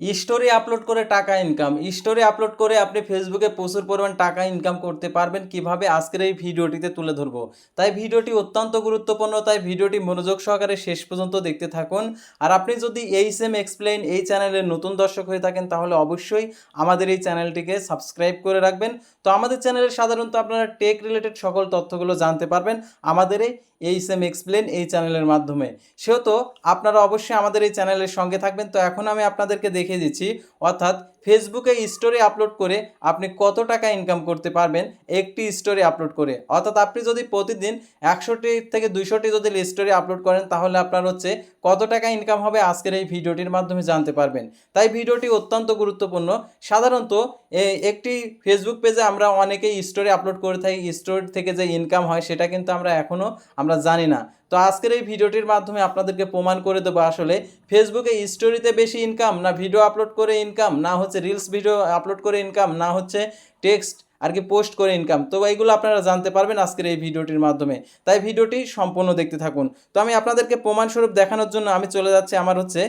Story upload করে টাকা income story upload করে আপনি ফেসবুকে প্রচুর পরিমাণ টাকা ইনকাম করতে পারবেন কীভাবে আজকের এই ভিডিওটিতে তুলে ধরবো। তাই ভিডিওটি অত্যন্ত গুরুত্বপূর্ণ, তাই ভিডিওটি মনোযোগ সহকারে শেষ পর্যন্ত দেখতে থাকুন। আর আপনি যদি এই সেম এক্সপ্লেইন এই চ্যানেলের নতুন দর্শক হয়ে থাকেন, তাহলে অবশ্যই আমাদের এই চ্যানেলটিকে সাবস্ক্রাইব করে রাখবেন। তো আমাদের চ্যানেলে সাধারণত আপনারা টেক রিলেটেড সকল তথ্যগুলো জানতে পারবেন আমাদের এই এই সেম এক্সপ্লেন এই চ্যানেলের মাধ্যমে। সেহেতু আপনারা অবশ্যই আমাদের এই চ্যানেলের সঙ্গে থাকবেন। তো এখন আমি আপনাদেরকে দেখিয়ে দিচ্ছি অর্থাৎ ফেসবুকে স্টোরি আপলোড করে আপনি কত টাকা ইনকাম করতে পারবেন একটি স্টোরি আপলোড করে। অর্থাৎ আপনি যদি প্রতিদিন একশোটি থেকে দুইশোটি যদি স্টোরি আপলোড করেন, তাহলে আপনার হচ্ছে কত টাকা ইনকাম হবে আজকের এই ভিডিওটির মাধ্যমে জানতে পারবেন। তাই ভিডিওটি অত্যন্ত গুরুত্বপূর্ণ। সাধারণত একটি ফেসবুক পেজে আমরা অনেকেই স্টোরি আপলোড করে থাকি স্টোরি থেকে যে ইনকাম হয় সেটা কিন্তু আমরা এখনও আমরা জানি না। তো আজকের এই ভিডিওটির মাধ্যমে আপনাদেরকে প্রমাণ করে দেবো আসলে ফেসবুকে স্টোরিতে বেশি ইনকাম না ভিডিও আপলোড করে ইনকাম না হচ্ছে রিলস ভিডিও আপলোড করে ইনকাম না হচ্ছে টেক্সট আর কি পোস্ট করে ইনকাম তো এইগুলো আপনারা জানতে পারবেন আজকের এই ভিডিওটির মাধ্যমে। তাই ভিডিওটি সম্পূর্ণ দেখতে থাকুন। তো আমি আপনাদেরকে প্রমাণস্বরূপ দেখানোর জন্য আমি চলে যাচ্ছি আমার হচ্ছে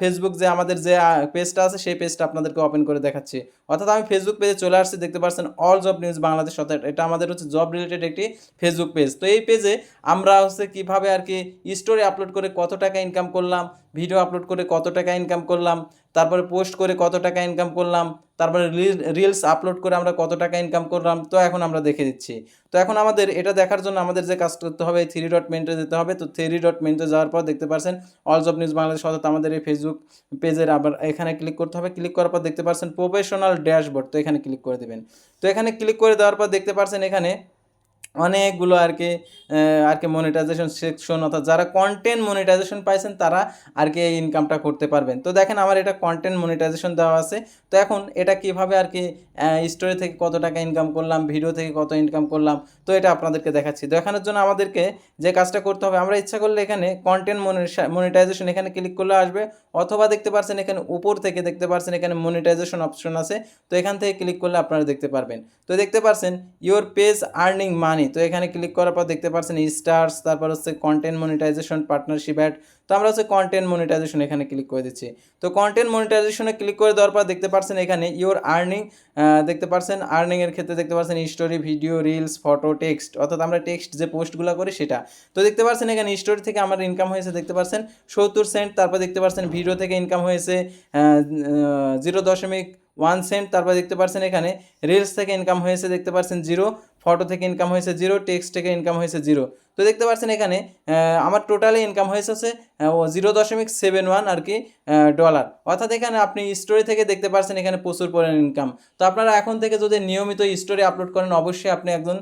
ফেসবুক যে আমাদের যে পেজটা আছে, সেই পেজটা আপনাদেরকে ওপেন করে দেখাচ্ছি। অর্থাৎ আমি ফেসবুক পেজে চলে আসছি, দেখতে পাচ্ছেন অল জব নিউজ বাংলাদেশ অর্থাৎ এটা আমাদের হচ্ছে জব রিলেটেড একটি ফেসবুক পেজ তো এই পেজে আমরা হচ্ছে কীভাবে আর কি স্টোরি আপলোড করে কত টাকা ইনকাম করলাম ভিডিও আপলোড করে কত টাকা ইনকাম করলাম, তারপরে পোস্ট করে কত টাকা ইনকাম করলাম, তারপরে রিলস আপলোড করে আমরা কত টাকা ইনকাম করলাম, তো এখন আমরা দেখে দিচ্ছি তো এখন আমাদের এটা দেখার জন্য আমাদের যে কাজ করতে হবে থ্রি ডট মেন্টে যেতে হবে। তো থ্রি ডট মেন্টে যাওয়ার পর দেখতে পাচ্ছেন অল জব নিউজ বাংলাদেশ অর্থাৎ আমাদের এই ফেসবুক পেজের আবার এখানে ক্লিক করতে হবে। ক্লিক করার পর দেখতে পাচ্ছেন প্রফেশনাল ড্যাশবোর্ড তো এখানে ক্লিক করে দেবেন। তো এখানে ক্লিক করে দেওয়ার পর দেখতে পাচ্ছেন এখানে অনেকগুলো আর কি আর কি মনিটাইজেশন সেকশন অর্থাৎ যারা কন্টেন্ট মনিটাইজেশন পাইছেন তারা আর কি এই ইনকামটা করতে পারবেন। তো দেখেন আমার এটা কন্টেন্ট মনিটাইজেশন দেওয়া আছে। তো এখন এটা কীভাবে আর কি স্টোরি থেকে কত টাকা ইনকাম করলাম ভিডিও থেকে কত ইনকাম করলাম, তো এটা আপনাদেরকে দেখাচ্ছি। দেখানোর জন্য আমাদেরকে যে কাজটা করতে হবে, আমরা ইচ্ছা করলে এখানে কন্টেন্ট মনিটাইজেশন এখানে ক্লিক করলে আসবে, অথবা দেখতে পারছেন এখানে উপর থেকে দেখতে পারছেন এখানে মনিটাইজেশন অপশন আছে, তো এখান থেকে ক্লিক করলে আপনারা দেখতে পারবেন। তো দেখতে পারছেন ইওর পেজ আর্নিং মানি তো এখানে ক্লিক করার পর দেখতে পাচ্ছেন স্টার্স তারপর হচ্ছে কন্টেন্ট মনিটাইজেশন পার্টনারশিপ অ্যাড তো আমরা হচ্ছে কন্টেন্ট মনিটাইজেশন এখানে ক্লিক করে দিচ্ছি। তো কন্টেন্ট মনিটাইজেশনে ক্লিক করে দেওয়ার পর দেখতে পাচ্ছেন এখানে ইওর আর্নিং দেখতে পাচ্ছেন আর্নিংয়ের ক্ষেত্রে দেখতে পাচ্ছেন story video reels photo text অর্থাৎ আমরা টেক্সট যে পোস্টগুলো করি সেটা। তো দেখতে পাচ্ছেন এখানে স্টোরি থেকে আমার ইনকাম হয়েছে দেখতে পাচ্ছেন সত্তর সেন্ট তারপর দেখতে পাচ্ছেন ভিডিও থেকে ইনকাম হয়েছে জিরো দশমিক ওয়ান সেন্ট তারপর দেখতে পাচ্ছেন এখানে রিলস থেকে ইনকাম হয়েছে দেখতে পাচ্ছেন জিরো ফটো থেকে ইনকাম হয়েছে জিরো টেক্সট থেকে ইনকাম হয়েছে জিরো তো দেখতে পাচ্ছেন এখানে আমার টোটালি ইনকাম হয়েছে হচ্ছে জিরো দশমিক সেভেন ওয়ান আর কি ডলার অর্থাৎ এখানে আপনি স্টোরি থেকে দেখতে পাচ্ছেন এখানে প্রচুর পরিমাণ ইনকাম তো আপনারা এখন থেকে যদি নিয়মিত স্টোরি আপলোড করেন, অবশ্যই আপনি একজন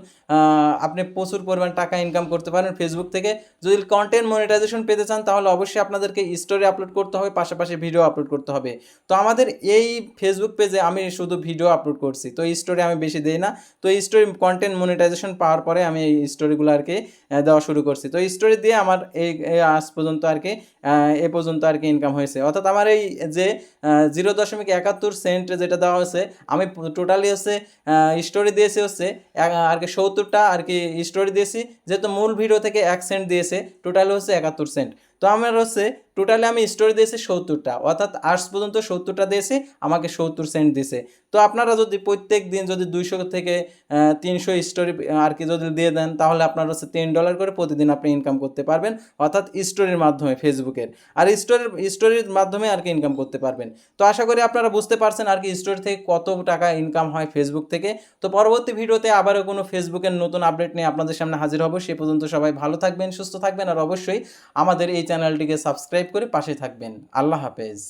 আপনি প্রচুর পরিমাণ টাকা ইনকাম করতে পারেন ফেসবুক থেকে। যদি কন্টেন্ট মনিটাইজেশন পেতে চান, তাহলে অবশ্যই আপনাদেরকে স্টোরি আপলোড করতে হবে, পাশাপাশি ভিডিও আপলোড করতে হবে। তো আমাদের এই ফেসবুক পেজে আমি শুধু ভিডিও আপলোড করছি, তো স্টোরি আমি বেশি দিই না। তো এই স্টোরি কন্টেন্ট মনিটাইজেশন পাওয়ার পরে আমি এই স্টোরিগুলো আর কি দেওয়া শুরু করছি। তো স্টোরি দিয়ে আমার এই আজ পর্যন্ত আর কি এ পর্যন্ত আর কি ইনকাম হয়েছে। অর্থাৎ আমার এই যে জিরো দশমিক একাত্তর সেন্ট যেটা দেওয়া হয়েছে, আমি টোটালি হচ্ছে স্টোরি দিয়েছি হচ্ছে আর কি সত্তরটা আর কি স্টোরি দিয়েছি, যেহেতু মূল ভিডিও থেকে এক সেন্ট দিয়েছে টোটালি হচ্ছে একাত্তর সেন্ট তো আমার হচ্ছে টোটালি আমি স্টোরি দিয়েছি সত্তরটা, অর্থাৎ আর্টস পর্যন্ত সত্তরটা দিয়েছি, আমাকে সত্তর সেন্ট দিছে তো আপনারা যদি প্রত্যেক দিন যদি দুইশো থেকে তিনশো স্টোরি আর কি যদি দিয়ে দেন, তাহলে আপনার হচ্ছে তিন ডলার করে প্রতিদিন আপনি ইনকাম করতে পারবেন, অর্থাৎ স্টোরির মাধ্যমে, ফেসবুকের। আর স্টোরির স্টোরির মাধ্যমে আর কি ইনকাম করতে পারবেন। তো আশা করি আপনারা বুঝতে পারছেন আর কি স্টোরি থেকে কত টাকা ইনকাম হয় ফেসবুক থেকে। তো পরবর্তী ভিডিওতে আবারও কোনো ফেসবুকের নতুন আপডেট নিয়ে আপনাদের সামনে হাজির হব। সে পর্যন্ত সবাই ভালো থাকবেন, সুস্থ থাকবেন, আর অবশ্যই আমাদের এই চ্যানেলটিকে সাবস্ক্রাইব করে পাশে থাকবেন। আল্লাহ হাফেজ।